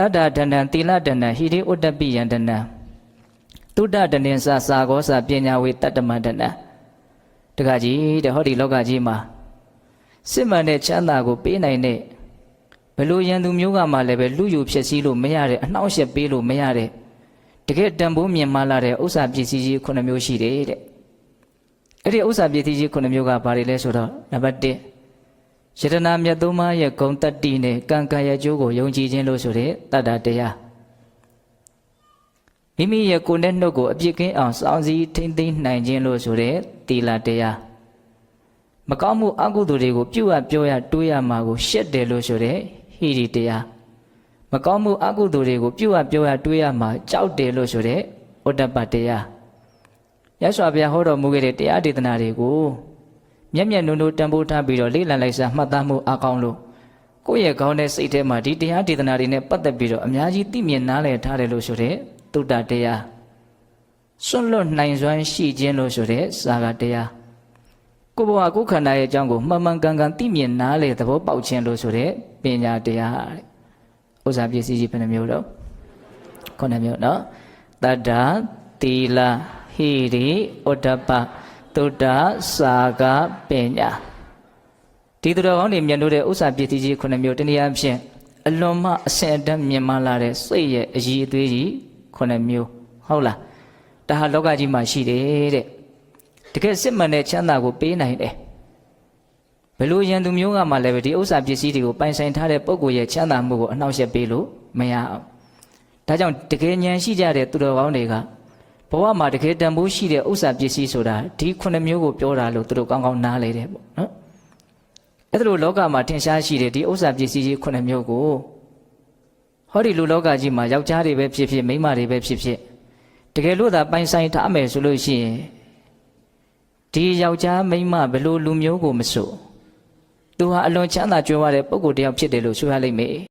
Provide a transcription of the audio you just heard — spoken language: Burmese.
တတ္တဒဏံသီလဒဏံဟိရိဥတ္တပိယံဒဏံတုဒ္ဒဒဏင်္စစာဂောစာပညာဝေတတ္တမဒဏံတခါကြီးတဲ့ဟောဒီလောကကြီးမှာစစ်မှန်တဲ့ချမ်းသာကိုပေးနိုင်တဲ့ဘယ်လိုရန်သူမျိုးကမှလည်းပဲလူယူဖြစ်စည်းလို့မရတဲ့အနှောင့်အယှက်ပေးလို့မရတဲ့တကယ်တန်ဖိုးမြင်မှလာတဲ့ဥစ္စာပစ္စည်းကြီးခုနှစ်မျိုးရှိတယ်တဲ့အဲ့ဒီဥစ္စာပစ္စည်းကြီးခုနှစ်မျိုးကဘာတွေလဲဆိုတော့နံပါတ်1 ယတနာမြတ်သုံးပါးရဲ့ဂုံတတ္တိနဲ့ကံကံရဲ့အကျိုးကိုယုံကြည်ခြင်းလို့ဆိုတဲ့တတ္တတရားမိမိရဲ့ကိုယ်နဲ့နှုတ်ကိုအပြစ်ကင်းအောင်စောင့်စည်းထိမ့်သိမ်းနိုင်ခြင်းလို့ဆိုတဲ့သီလတရားမကောင်းမှုအကုသိုလ်တွေကိုပြုတ်ရပြောရတွေးရမှာကိုရှက်တယ်လို့ဆိုတဲ့ဟိရိတရားမကောင်းမှုအကုသိုလ်တွေကိုပြုတ်ရပြောရတွေးရမှာကြောက်တယ်လို့ဆိုတဲ့ဩတ္တပတရားရသော်ဘုရားဟောတော်မူခဲ့တဲ့တရားဒေသနာတွေကို မျက်မျက်နှုံနှုံတန်ဖိုးထားပြီးတော့လေ့လာလိုက်စားမှတ်သားမှုအကောင်းလို့ကိုယ့်ရဲ့ခေါင်းနဲ့စိတ်ထဲမှာဒီတရားဒေသနာတွေနဲ့ပတ်သက်ပြီးတော့အများကြီးသိမြင်နားလည်ထားတယ်လို့ဆိုတဲ့သုတ္တတရားစွန့်လွတ်နိုင်စွမ်းရှိခြင်းလို့ဆိုတဲ့ဇာကတရားကိုယ်ဘဝကိုယ်ခန္ဓာရဲ့အကြောင်းကိုမှန်မှန်ကန်ကန်သိမြင်နားလည်သဘောပေါက်ခြင်းလို့ဆိုတဲ့ပညာတရားတဲ့ဥစ္စာပစ္စည်းကြီးဘယ်နှမျိုးတော့ခုနှစ်မျိုးနော်တတ္တာတီလာဟိရိဩတ္တပ သုတ္တစာကပညာဒီသူတော်ကောင်းတွေမြင်လို့တဲ့ဥစ္စာပစ္စည်းကြီးခုနှစ်မျိုးတနည်းအားဖြင့်အလွန်မှအစင်အတတ်မြင်မှလာတဲ့စိတ်ရဲ့အည်အသွေးကြီးခုနှစ်မျိုးဟုတ်လားဒါဟာလောကကြီးမှာရှိတယ်တဲ့တကယ်စစ်မှန်တဲ့ချမ်းသာကိုပေးနိုင်တယ်ဘယ်လိုရန်သူမျိုးကမှလည်းပဲဒီဥစ္စာပစ္စည်းတွေကိုပိုင်ဆိုင်ထားတဲ့ပုံကိုယ်ရဲ့ချမ်းသာမှုကိုအနှောင့်အယှက်ပေးလို့မရအောင်ဒါကြောင့်တကယ်ဉာဏ်ရှိကြတဲ့သူတော်ကောင်းတွေက ဘဝမှာတကယ်တန်ဖိုးရှိတဲ့ဥစ္စာပစ္စည်းဆိုတာဒီခုနှစ်မျိုးကိုပြောတာလို့သူတို့ကောင်းကောင်းနားလေတယ်ပေါ့နော်အဲ့ဒါလိုလောကမှာထင်ရှားရှိတဲ့ဒီဥစ္စာပစ္စည်းကြီးခုနှစ်မျိုးကိုဟောဒီလူလောကကြီးမှာယောက်ျားတွေပဲဖြစ်ဖြစ်မိန်းမတွေပဲဖြစ်ဖြစ်တကယ်လို့သာပိုင်ဆိုင်ထားမယ်ဆိုလို့ရှိရင်ဒီယောက်ျားမိန်းမဘယ်လိုလူမျိုးကိုမဆိုသူဟာအလွန်ချမ်းသာကြွယ်ဝတဲ့ပုဂ္ဂိုလ်တစ်ယောက်ဖြစ်တယ်လို့ဆိုရလိမ့်မယ်